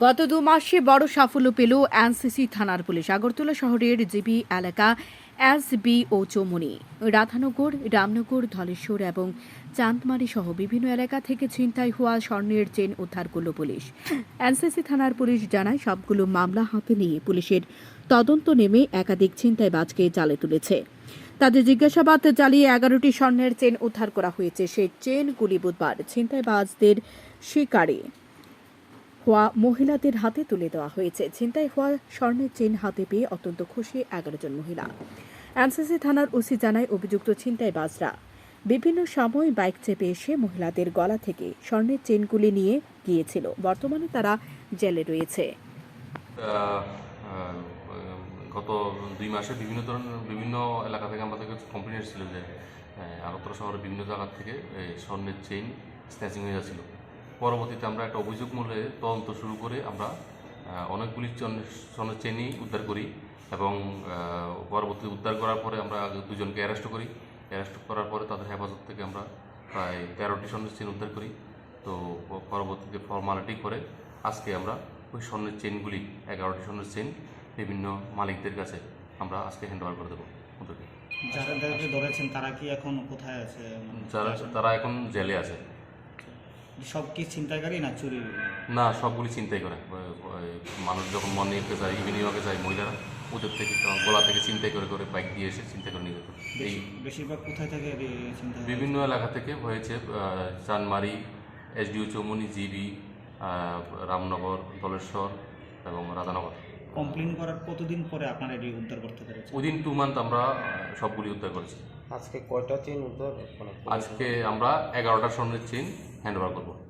গত দু মাসে বড় সাফল্য পেল এনসিসি থানার পুলিশ। আগরতলা শহরের জিবি এলাকা S B O Choumoni. Radhanagar, Ramnagar, Dhaleswar এবং চাঁদমারি সহ বিভিন্ন এলাকা থেকে ছিনতাই হওয়া স্বর্ণের চেন উদ্ধার করল পুলিশ। এনসিসি থানার পুলিশ জানায়, সবগুলো মামলা হাতে নিয়ে পুলিশের তদন্ত নেমে একাধিক ছিনতাইবাজকে জালে তুলেছে। তাদের জিজ্ঞাসাবাদ চালিয়ে এগারোটি স্বর্ণের চেন উদ্ধার করা হয়েছে। সেই চেনগুলি বুধবার ছিনতাইবাজদের শিকারে। হওয়া মহিলাদের হাতে তুলে দেওয়া হয়েছে। ছিনতাই হওয়া স্বর্ণের চেন হাতে পেয়ে অত্যন্ত খুশি এগারো জন মহিলা। এনসিসি থানার ওসি জানায় অভিযুক্ত ছিনতাইবাজরা। বিভিন্ন সময় বাইক চেপে এসে মহিলাদের গলা থেকে স্বর্ণের চেনগুলি নিয়ে গিয়েছিল। বর্তমানে তারা জেলে রয়েছে। গত দুই মাসে বিভিন্ন ধরনের বিভিন্ন এলাকা থেকে আমাদের কমপ্লেন এসেছিল যে আগরতলা শহরের বিভিন্ন জায়গা থেকে স্বর্ণের চেইন স্ন্যাচিং হয়ে যাচ্ছিল। পরবর্তীতে আমরা একটা অভিযোগ মূলে তদন্ত শুরু করে আমরা অনেকগুলি চন- স্বর্ণের চেনই উদ্ধার করি এবং আহ, পরবর্তী উদ্ধার করার পরে আমরা দুজনকে অ্যারেস্ট করি। অ্যারেস্ট করার পরে তাদের হেফাজত থেকে আমরা প্রায় তেরোটি স্বর্ণের চেন উদ্ধার করি। তো পরবর্তীতে ফর্মালিটি করে আজকে আমরা ওই স্বর্ণের চেনগুলি এগারোটি স্বর্ণের চেন বিভিন্ন মালিকদের কাছে আমরা আজকে হ্যান্ড ওভার করে দেবো ওদেরকে। যারা ধরেছেন তারা কি এখন কোথায় আছে? মানে যারা তারা এখন জেলে আছে। সব কি ছিনতাইকারী না চুরি? না সবগুলি চিন্তাই করে। মানুষ যখন মর্নিংকে যায় ইভিনিং ওয়াকে যায় মহিলারা ওদের থেকে গলা থেকে চিন্তাই করে করে বাইক দিয়ে এসে চিন্তা করে নিয়ে যেত এই বেশিরভাগ কোথায় থেকে বিভিন্ন এলাকা থেকে হয়েছে চানমারি এসডিও চৌমনি জিবি রামনগর দলেশ্বর এবং রাধানগর। কমপ্লেন করার কতদিন পরে আপনারা এটি উদ্ধার করতে পেরেছেন? উইদিন টু মান্থ আমরা সবগুলি উদ্ধার করেছি। আজকে কয়টা চেন উদ্ধার? মানে আজকে আমরা এগারোটা স্বর্ণের চেন হ্যান্ড ওভার করবো